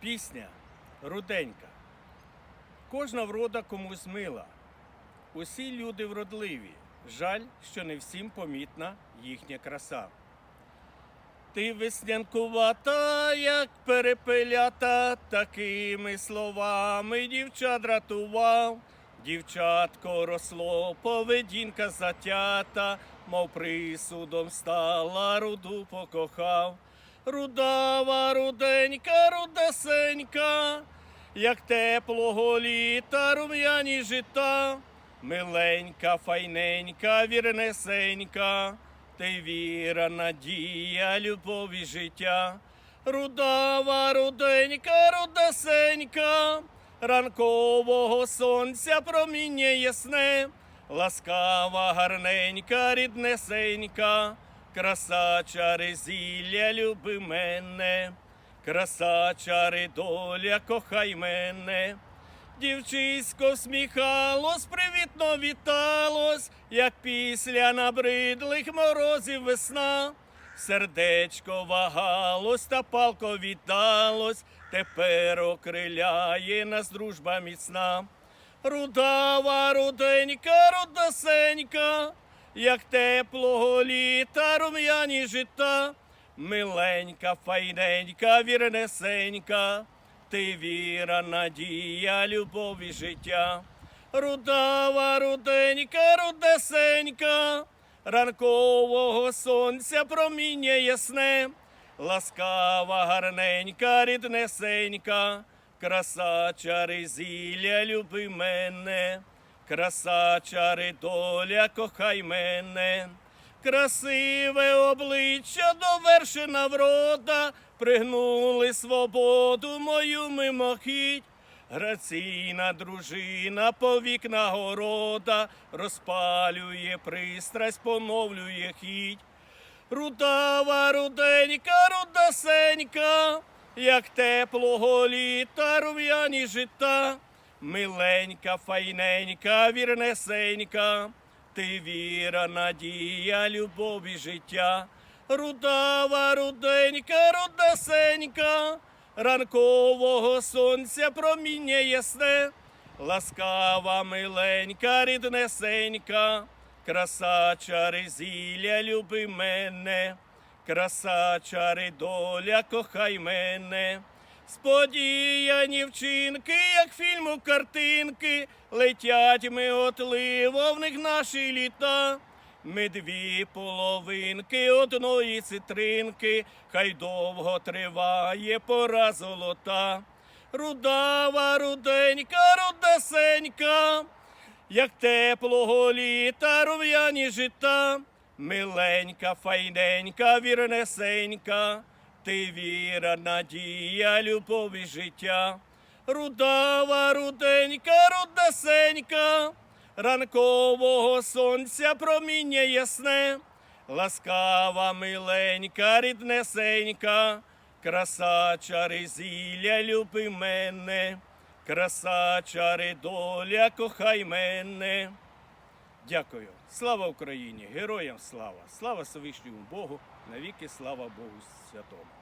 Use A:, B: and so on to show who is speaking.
A: Пісня руденька. Кожна врода комусь мила. Усі люди вродливі. Жаль, що не всім помітна їхня краса. Ти веснянкувата, як перепелята, такими словами дівчат дратував. Дівчатко росло, поведінка затята, мов присудом стала, руду покохав. Рудава, руденька, рудасенька, як теплого літа рум'яні жита, миленька, файненька, вірнесенька, ти віра, надія, любов і життя. Рудава, руденька, рудасенька, ранкового сонця проміння ясне, ласкава, гарненька, ріднесенька, краса чари зілля, люби мене, краса чари доля, кохай мене. Дівчисько всміхалось, привітно віталось, як після набридлих морозів весна. Сердечко вагалось та палко віталось, тепер окриляє нас дружба міцна. Рудава, руденька, рудасенька, як теплого літа рум'яні жита, миленька, файненька, вірнесенька, ти віра, надія, любов і життя. Рудава, руденька, рудесенька, ранкового сонця проміння ясне, ласкава, гарненька, ріднесенька, краса чари зілля, люби мене, краса чари доля, кохай мене. Красиве обличчя довершена врода, пригнули свободу мою мимохідь. Граційна дружина по вікна города розпалює пристрасть, поновлює хідь. Рудава, руденька, рудасенька, як теплого літа рум'яні жита, миленька, файненька, вірнесенька, ти віра, надія, любов і життя. Рудава, руденька, рудасенька, ранкового сонця проміння ясне, ласкава, миленька, ріднесенька, краса чари люби мене, краса чари доля, кохай мене. Сподіяні вчинки, як фільму картинки, летять миготливо в них наші літа. Ми дві половинки одної цитринки, хай довго триває пора золота. Рудава, руденька, рудасенька, як теплого літа рум'яні жита, миленька, файненька, вірнесенька, ти віра, надія, любов і життя. Рудава, руденька, рудасенька, ранкового сонця проміння ясне, ласкава, миленька, ріднесенька, краса чари зілля, люби мене, краса чари доля, кохай мене. Дякую. Слава Україні! Героям слава! Слава Всевишньому Богу! Навіки слава Богу Святому!